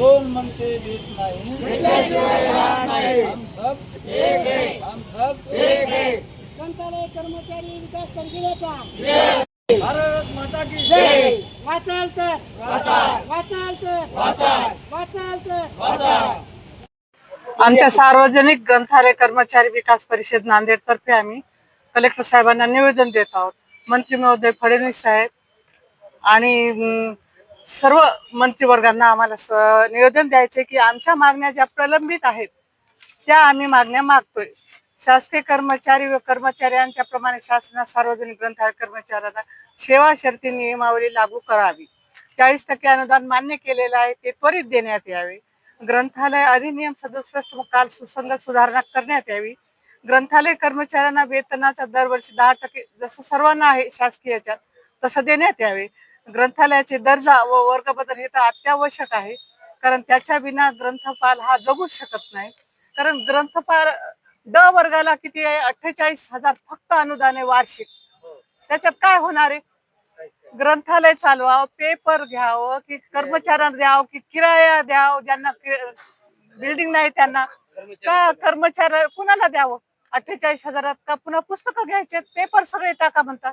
कोण म्हणते देत नाही. हम सब हम सब ग्रंथालय कर्मचारी विकास परिषदेचा. भारत माता की वाचाल तर. वाचाल. तर. वाचाल. तर. आमच्या सार्वजनिक ग्रंथालय कर्मचारी विकास परिषद नांदेड तर्फे आम्ही कलेक्टर साहेबांना निवेदन देत आहोत. मंत्री महोदय फडणवीस साहेब आणि सर्व मंत्रिवर्गांना आम्हाला स- निवेदन द्यायचे की आमच्या मागण्या ज्या प्रलंबित आहेत त्या आम्ही मागण्या मागतोय. शासकीय कर्मचारी व कर्मचाऱ्यांच्या प्रमाणे शासना सार्वजनिक ग्रंथालय कर्मचाऱ्यांना सेवा शर्ती नियमावली लागू करावी. चाळीस टक्के अनुदान मान्य केलेलं आहे ते त्वरित देण्यात यावे. ग्रंथालय अधिनियम सदुसष्ट काल सुसंगत सुधारणा करण्यात यावी. ग्रंथालय कर्मचाऱ्यांना वेतनाचा दरवर्षी दहा टक्के जसं सर्वांना आहे शासकीयच्या तसं देण्यात यावे. ग्रंथालयाचे दर्जा व वर्ग बदल हे तर अत्यावश्यक आहे. कारण त्याच्या विना ग्रंथपाल हा जगूच शकत नाही. कारण ग्रंथपाल ड वर्गाला किती आहे? अठ्ठेचाळीस हजार फक्त अनुदान आहे वार्षिक. त्याच्यात काय होणार आहे? ग्रंथालय चालवावं पेपर घ्यावं की कर्मचाऱ्यांना द्यावं की किराया द्यावं ज्यांना बिल्डिंग नाही त्यांना. का कर्मचाऱ्या कुणाला द्यावं? अठ्ठेचाळीस हजारात का पुन्हा पुस्तकं घ्यायचे? पेपर सगळे टाका म्हणतात.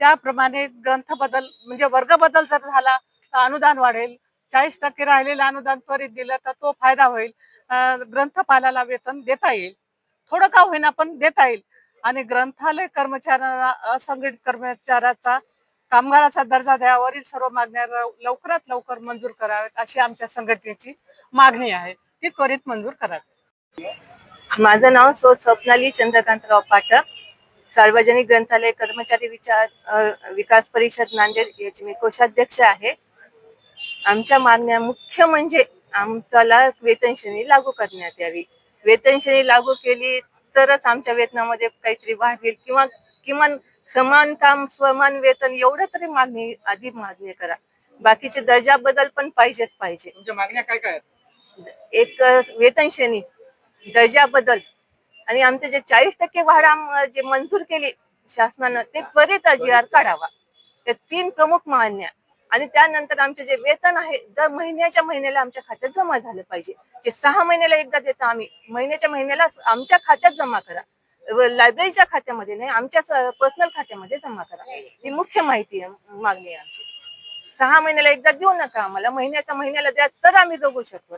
त्याप्रमाणे ग्रंथ बदल म्हणजे वर्ग बदल जर झाला तर अनुदान वाढेल. चाळीस टक्के राहिलेलं अनुदान त्वरित दिलं तर तो फायदा होईल. ग्रंथपालाला वेतन देता येईल. थोडं का होईना पण देता येईल. आणि ग्रंथालय कर्मचाऱ्यांना असंघटित कर्मचाऱ्याचा कामगाराचा दर्जा द्यावरील सर्व मागण्या लवकरात लवकर मंजूर कराव्यात अशी आमच्या संघटनेची मागणी आहे. ती त्वरित मंजूर करावी. माझं नाव सो स्वप्नाली चंद्रकांतराव पाठक. सार्वजनिक ग्रंथालय कर्मचारी विचार विकास परिषद नांदेड याची मी कोषाध्यक्ष आहे. आमच्या मागण्या मुख्य म्हणजे आमच्याला वेतन श्रेणी लागू करण्यात यावी. वेतन श्रेणी लागू केली तरच आमच्या वेतनामध्ये काहीतरी वाढ होईल किंवा किमान समान काम समान वेतन एवढं तरी मागणी आधी मागणी करा. बाकीचे दर्जा बदल पण पाहिजेच पाहिजे. मागण्या काय काय एक वेतन श्रेणी दर्जा बदल. आणि आमचे जे चाळीस टक्के वाढ जे मंजूर केली शासनानं ते त्वरित जी आर काढावा. या तीन प्रमुख मान्य. आणि त्यानंतर आमचे जे वेतन आहे दर महिन्याच्या महिन्याला आमच्या खात्यात जमा झालं पाहिजे. जे सहा महिन्याला एकदा देतो आम्ही महिन्याच्या महिन्याला आमच्या खात्यात जमा करा. व लायब्ररीच्या खात्यामध्ये नाही आमच्या पर्सनल खात्यामध्ये जमा करा. ही मुख्य माहिती आहे मागणी आहे आमची. सहा महिन्याला एकदा देऊ नका आम्हाला महिन्याच्या महिन्याला द्या तर आम्ही जगू शकतो.